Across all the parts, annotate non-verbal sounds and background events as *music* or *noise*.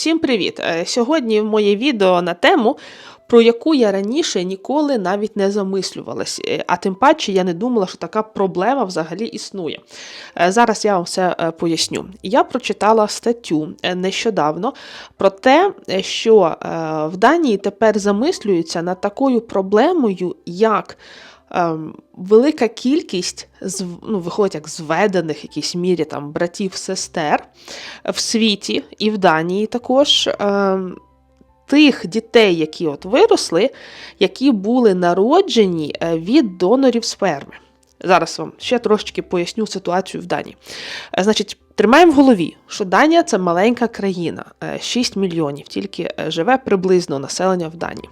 Всім привіт! Е, Сьогодні моє відео на тему, про яку я раніше ніколи навіть не замислювалась, Е, а тим паче я не думала, що така проблема взагалі існує. Е, Зараз я вам все поясню. Я прочитала статтю нещодавно про те, що в Данії тепер замислюються над такою проблемою, як ем, велика кількість ну, виходить як зведених в якійсь мірі там братів, сестер в світі і в Данії також. Ем, Тих дітей, які от виросли, які були народжені е, від донорів сперми. Зараз вам ще трошечки поясню ситуацію в Данії. Е, Значить, тримаємо в голові, що Данія це маленька країна, е, 6 мільйонів, тільки е, живе приблизно населення в Данії.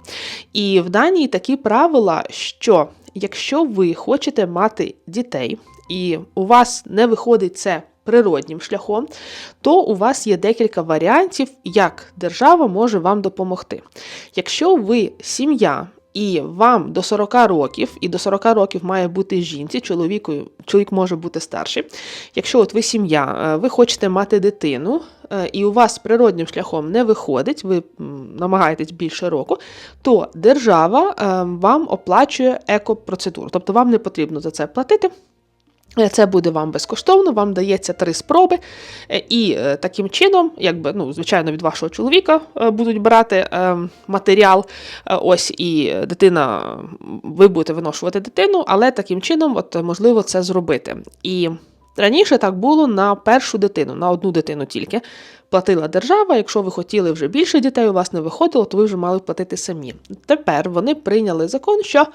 І в Данії такі правила, що якщо ви хочете мати дітей, і у вас не виходить це природнім шляхом, то у вас є декілька варіантів, як держава може вам допомогти. Якщо ви сім'я, і вам до 40 років, і до 40 років має бути жінці, чоловіку, чоловік може бути старший. Якщо от ви сім'я, е, ви хочете мати дитину, і у вас природнім шляхом не виходить, ви намагаєтесь більше року, то держава е, вам оплачує екопроцедуру. Тобто вам не потрібно за це платити. Е, Це буде вам безкоштовно, вам дається три спроби, Е, і е, таким чином, якби ну, звичайно, від вашого чоловіка е, будуть брати е, матеріал. е, Ось і дитина, ви будете виношувати дитину, але таким чином, от е, можливо, це зробити. І раніше так було на першу дитину, на одну дитину тільки. Платила держава. Якщо ви хотіли вже більше дітей, у вас не виходило, то ви вже мали платити самі. Тепер вони прийняли закон, що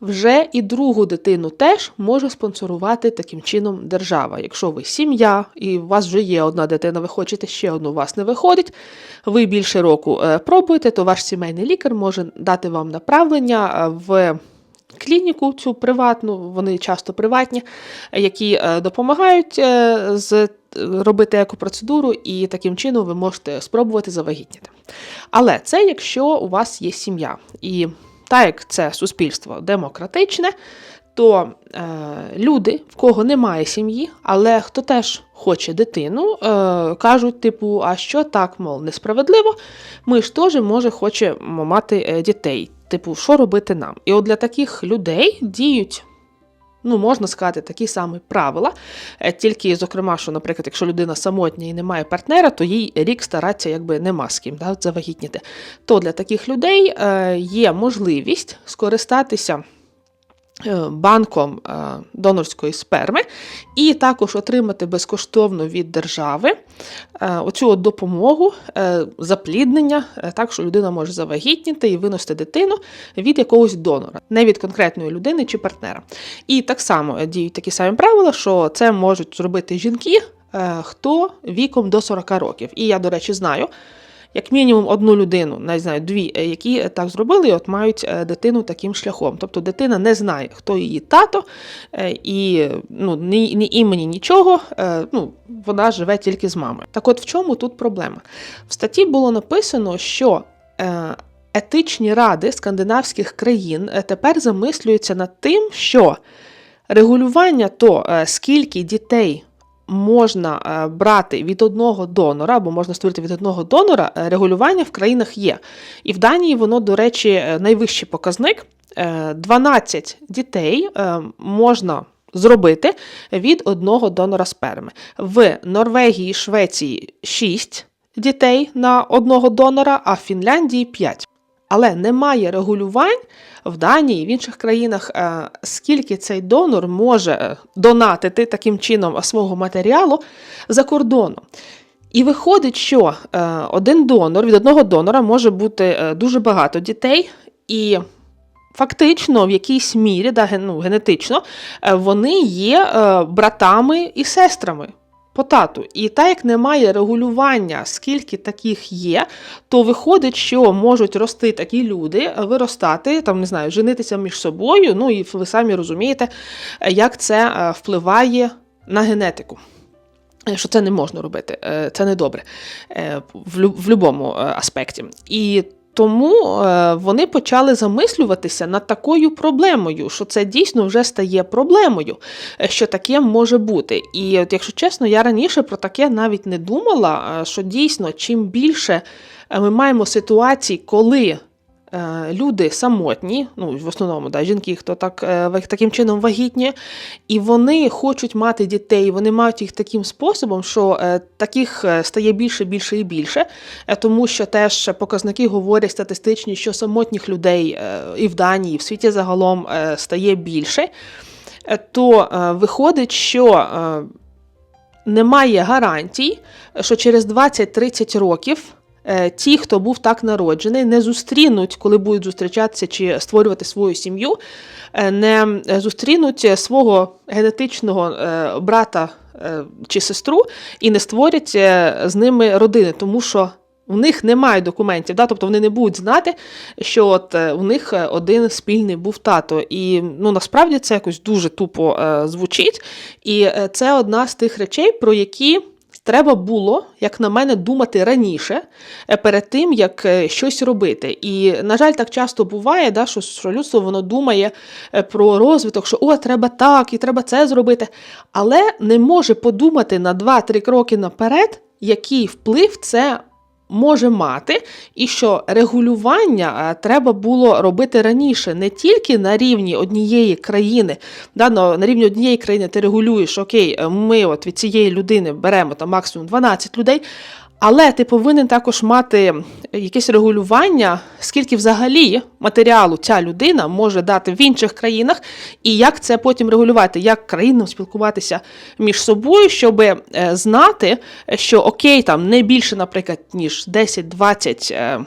вже і другу дитину теж може спонсорувати таким чином держава. Якщо ви сім'я і у вас вже є одна дитина, ви хочете ще одну, у вас не виходить, ви більше року е, пробуєте, то ваш сімейний лікар може дати вам направлення е, в. Клініку цю приватну, вони часто приватні, які е, допомагають е, з е, робити екопроцедуру, і таким чином ви можете спробувати завагітніти. Але це якщо у вас є сім'я. І так як це суспільство демократичне, то е, люди, в кого немає сім'ї, але хто теж хоче дитину, е, кажуть, типу, а що так, мов, несправедливо, ми ж теж, може, хочемо мати е, дітей. Типу, що робити нам? І от для таких людей діють. Ну, можна сказати, такі самі правила. Е, Тільки, зокрема, що, наприклад, якщо людина самотня і не має партнера, то їй рік старатися якби нема з ким да, завагітніти. То для таких людей е, є можливість скористатися банком е, донорської сперми і також отримати безкоштовно від держави е, оцю допомогу е, запліднення, е, так що людина може завагітніти і виносити дитину від якогось донора, не від конкретної людини чи партнера. І так само е, діють такі самі правила, що це можуть зробити жінки, е, хто віком до 40 років. І я, до речі, знаю. Як мінімум одну людину, не знаю, дві, е, які так зробили, і от мають е, дитину таким шляхом. Тобто дитина не знає, хто її тато, е, і ну, ні, ні імені, нічого. е, Ну, вона живе тільки з мамою. Так от в чому тут проблема? В статті було написано, що е, етичні ради скандинавських країн е, тепер замислюються над тим, що регулювання то, е, скільки дітей можна е, брати від одного донора, або можна створити від одного донора, е, регулювання в країнах є. І в Данії воно, до речі, е, найвищий показник. Е, 12 дітей можна зробити від одного донора сперми. В Норвегії і Швеції 6 дітей на одного донора, а в Фінляндії 5. Але немає регулювань в Данії, і в інших країнах, е, скільки цей донор може е, донатити таким чином свого матеріалу за кордоном. І виходить, що е, один донор від одного донора може бути е, дуже багато дітей, і фактично, в якійсь мірі, да, ну, генетично, е, вони є е, братами і сестрами по тату. І так як немає регулювання, скільки таких є, то виходить, що можуть рости такі люди, виростати, там не знаю, женитися між собою. Ну і ви самі розумієте, як це е, впливає на генетику. Е, Що це не можна робити, е, це не добре е, в, лю- в будь-якому аспекті. І тому е, вони почали замислюватися над такою проблемою, що це дійсно вже стає проблемою, е, що таке може бути. І от, якщо чесно, я раніше про таке навіть не думала, е, що дійсно чим більше ми маємо ситуацій, коли люди самотні, ну в основному да, жінки, хто так е, таким чином вагітні, і вони хочуть мати дітей, вони мають їх таким способом, що е, таких е, стає більше, більше і більше, е, тому що теж показники говорять статистичні, що самотніх людей е, і в Данії, і в світі загалом е, стає більше, е, то е, виходить, що е, немає гарантій, що через 20-30 років е, ті, хто був так народжений, не зустрінуть, коли будуть зустрічатися чи створювати свою сім'ю, е, не зустрінуть свого генетичного е, брата е, чи сестру і не створять е, з ними родини, тому що. У них немає документів, да? тобто вони не будуть знати, що от е, у них е, один спільний був тато. І ну насправді це якось дуже тупо е, звучить. І е, це одна з тих речей, про які треба було, як на мене, думати раніше е, перед тим, як е, щось робити. І, на жаль, так часто буває, да, що, що людство воно думає е, про розвиток, що о, треба так, і треба це зробити, але не може подумати на 2-3 кроки наперед, який вплив це може мати, і що регулювання е, треба було робити раніше, не тільки на рівні однієї країни. Да, на рівні однієї країни ти регулюєш, окей, е, ми от від цієї людини беремо там максимум 12 людей. Але ти повинен також мати якесь регулювання, скільки взагалі матеріалу ця людина може дати в інших країнах, і як це потім регулювати, як країнам спілкуватися між собою, щоб е, знати, що окей, там не більше, наприклад, ніж 10-20 е,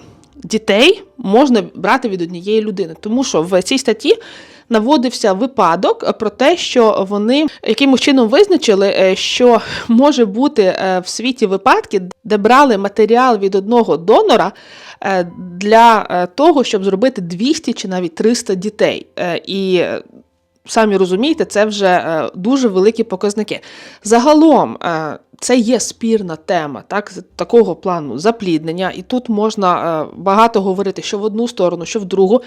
дітей можна брати від однієї людини. Тому що в цій статті наводився випадок про те, що вони якимось чином визначили, е, що може бути е, в світі випадки, де брали матеріал від одного донора е, для того, щоб зробити 200 чи навіть 300 дітей. І самі розумієте, це вже е, дуже великі показники. Загалом, е, це є спірна тема, так, такого плану запліднення, і тут можна е, багато говорити, що в одну сторону, що в другу.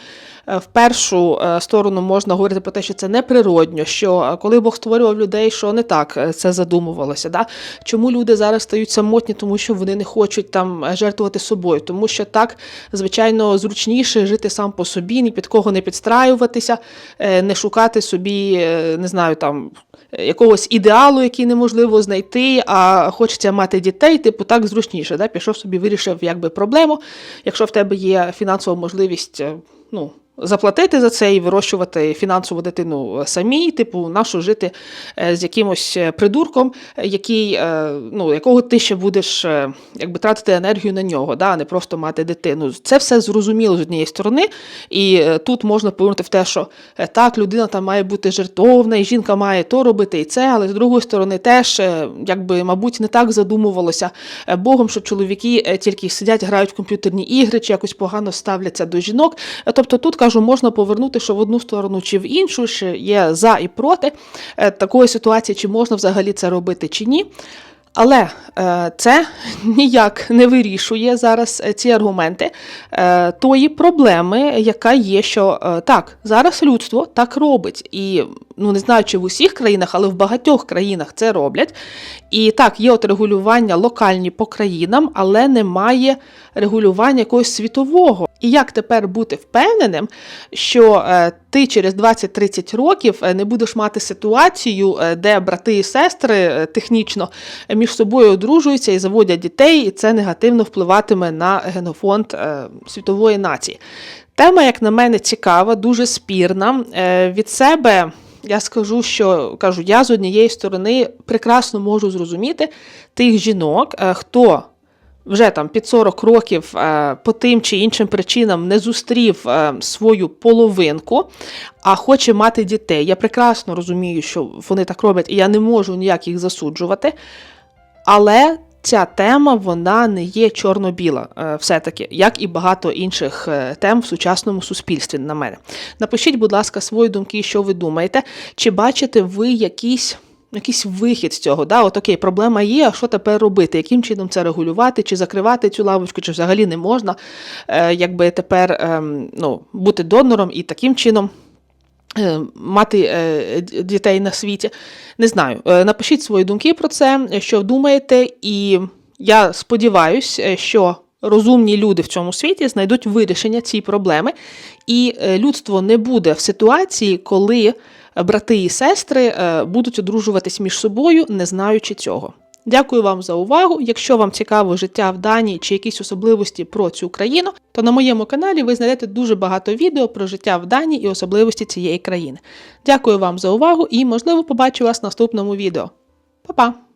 В першу сторону можна говорити про те, що це неприродньо, що коли Бог створював людей, що не так це задумувалося. Да? Чому люди зараз стають самотні, тому що вони не хочуть там жертвувати собою, тому що так, звичайно, зручніше жити сам по собі, ні під кого не підстраюватися, не шукати собі, е, не знаю, там. Якогось ідеалу, який неможливо знайти, а хочеться мати дітей, типу так зручніше. Да? Пішов собі, вирішив якби проблему. Якщо в тебе є фінансова можливість, е, ну. Заплатити за це і вирощувати фінансову дитину самі, типу, нащо жити е, з якимось е, придурком, е, який, е, ну, якого ти ще будеш е, якби, тратити енергію на нього, да, а не просто мати дитину. Це все зрозуміло з однієї сторони, і е, тут можна повернути в те, що е, так, людина там має бути жертовна, і жінка має то робити і це, але з другої сторони теж, е, якби, мабуть, не так задумувалося е, Богом, що чоловіки е, тільки сидять, грають в комп'ютерні ігри, чи якось погано ставляться до жінок. Е, Тобто тут кажу, можна повернути, що в одну сторону чи в іншу, ще є за і проти е, такої ситуації, чи можна взагалі це робити, чи ні. Але е, це *laughs* ніяк не вирішує зараз е, ці аргументи тої проблеми, яка є, що так, зараз людство так робить. І ну не знаю, чи в усіх країнах, але в багатьох країнах це роблять. І так, є от регулювання локальні по країнам, але немає регулювання якогось світового. І як тепер бути впевненим, що е, ти через 20-30 років е, не будеш мати ситуацію, е, де брати і сестри технічно між собою одружуються і заводять дітей, і це негативно впливатиме на генофонд світової нації. Тема, як на мене, цікава, дуже спірна. Від себе я скажу, що кажу, я з однієї сторони прекрасно можу зрозуміти тих жінок, е, хто вже там під 40 років е, по тим чи іншим причинам не зустрів е, свою половинку, а хоче мати дітей. Я прекрасно розумію, що вони так роблять, і я не можу ніяк їх засуджувати. Але ця тема вона не є чорно-біла, е, все-таки, як і багато інших е, тем в сучасному суспільстві, на мене. Напишіть, будь ласка, свої думки, що ви думаєте, чи бачите ви якісь якийсь вихід з цього. Да? От окей, проблема є, а що тепер робити? Яким чином це регулювати, чи закривати цю лавочку, чи взагалі не можна е, якби тепер ем, ну, бути донором і таким чином. Е, Мати е, дітей на світі. Не знаю. Е, Напишіть свої думки про це, що думаєте, і я сподіваюся, що розумні люди в цьому світі знайдуть вирішення цієї проблеми, і людство не буде в ситуації, коли брати і сестри будуть одружуватись між собою, не знаючи цього. Дякую вам за увагу. Якщо вам цікаво життя в Данії чи якісь особливості про цю країну, то на моєму каналі ви знайдете дуже багато відео про життя в Данії і особливості цієї країни. Дякую вам за увагу і, можливо, побачу вас в наступному відео. Па-па!